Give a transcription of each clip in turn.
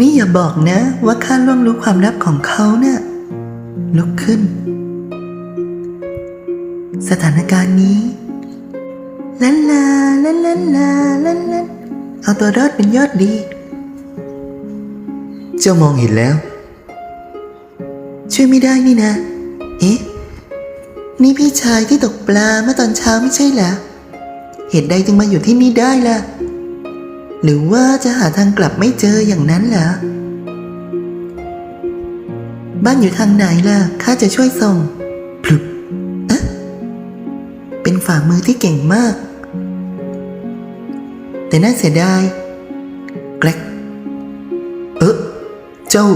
นี่อย่าบอกนะ ว่าข้าล่วงรู้ความลับของเขาเนะ่ะลุกขึ้น สถานการณ์นี้ลันลาลันลันลาลันลันเอาตัวรอดเป็นยอดดี เจ้ามองเห็นแล้ว ช่วยไม่ได้นี่นะ เอ๊ะ นี่พี่ชายที่ตกปลาเมื่อตอนเช้าไม่ใช่เหรอเหตุใดจึงมาอยู่ที่นี่ได้ล่ะ หรือว่าจะหาทางกลับไม่เจออย่างนั้นเหรอ บ้านอยู่ทางไหนล่ะ ข้าจะช่วยส่งพลุบเอ๊ะเป็นฝ่ามือที่เก่งมาก แต่น่าเสียดายแกลกเออเจ้า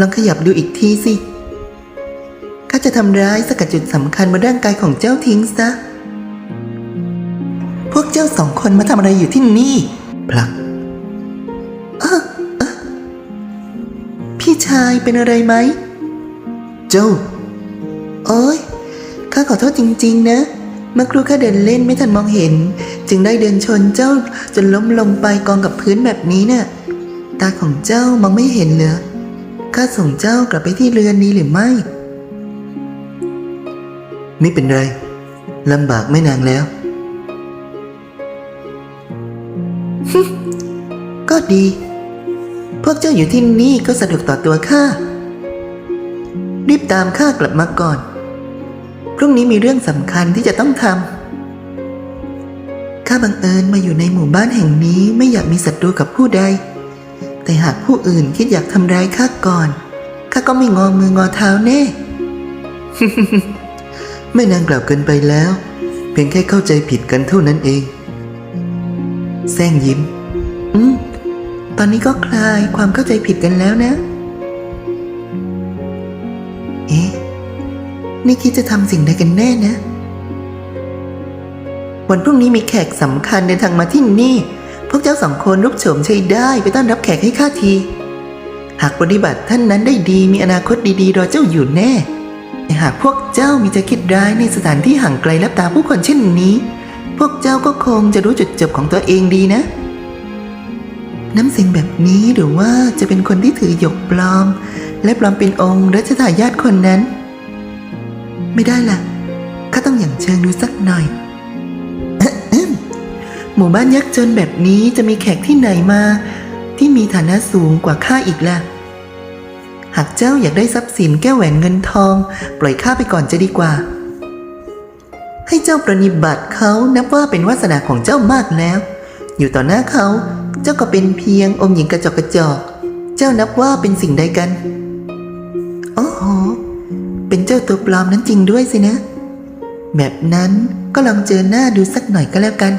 ลองขยับดูอีกทีสิข้าจะทำร้ายสกัดจุดสำคัญบนร่างกายของเจ้าทิ้งซะ พวกเจ้าสอง คนมาทำอะไรอยู่ที่นี่พลักเอ้อเอ้อพี่ชายเป็นอะไรไหม เจ้า โอ้ยข้าขอโทษจริง ๆ นะ เมื่อครูข้าเดินเล่นไม่ทันมองเห็น จึงได้เดินชนเจ้าจนล้มลงไปกองกับพื้นแบบนี้น่ะตาของเจ้ามองไม่เห็นเหรอข้าส่งเจ้ากลับไปที่เรือนนี้หรือไม่ ไม่เป็นไรลำบากไม่นานแล้ว ก็ดี พวกเจ้าอยู่ที่นี่ก็สะดวกต่อตัวข้า รีบตามข้ากลับมาก่อน พรุ่งนี้มีเรื่องสำคัญที่จะต้องทำ ข้าบังเอิญมาอยู่ในหมู่บ้านแห่งนี้ไม่อยากมีศัตรูกับผู้ใด แต่หากผู้อื่นคิดอยากทำร้ายข้าก่อน ข้าก็ไม่งอมืองอเท้าแน่ ไม่นางกล่าวเกินไปแล้ว เพียงแค่เข้าใจผิดกันเท่านั้นเอง แซงยิ้ม อืม ตอนนี้ก็คลายความเข้าใจผิดกันแล้วนะ เอ๊ะ นี่คิดจะทำสิ่งใดกันแน่นะ วันพรุ่งนี้มีแขกสำคัญเดินทางมาที่นี่ พวกเจ้าสองคนรูปโฉมใช้ได้ไปต้อนรับแขกให้ข้าที หากปฏิบัติท่านนั้นได้ดีมีอนาคตดีๆ รอเจ้าอยู่แน่ แต่หากพวกเจ้ามีใจคิดร้ายในสถานที่ห่างไกลลับตาผู้คนเช่นนี้ วกเจ้าก็คงจะรู้จุดจบของตัวเองดีนะ น้ำเสียงแบบนี้หรือว่าจะเป็นคนที่ถือหยกปลอม และปลอมเป็นองค์รัชทายาทคนนั้น ไม่ได้ล่ะข้าต้องอย่างเชิงดูสักหน่อยหมู่บ้านยักษ์จนแบบนี้จะมีแขกที่ไหนมา ที่มีฐานะสูงกว่าข้าอีกล่ะ หากเจ้าอยากได้ทรัพย์สินแก้วแหวนเงินทอง ปล่อยข้าไปก่อนจะดีกว่า ให้เจ้าประนิบัติเขานับว่าเป็นวาสนาของเจ้ามากแล้ว อยู่ต่อหน้าเขา เจ้าก็เป็นเพียงองค์หญิงกระจอกกระจอก เจ้านับว่าเป็นสิ่งใดกันโอ้โหเป็นเจ้าตัวปลอมนั้นจริงด้วยสินะ แบบนั้นก็ลองเจอหน้าดูสักหน่อยก็แล้วกัน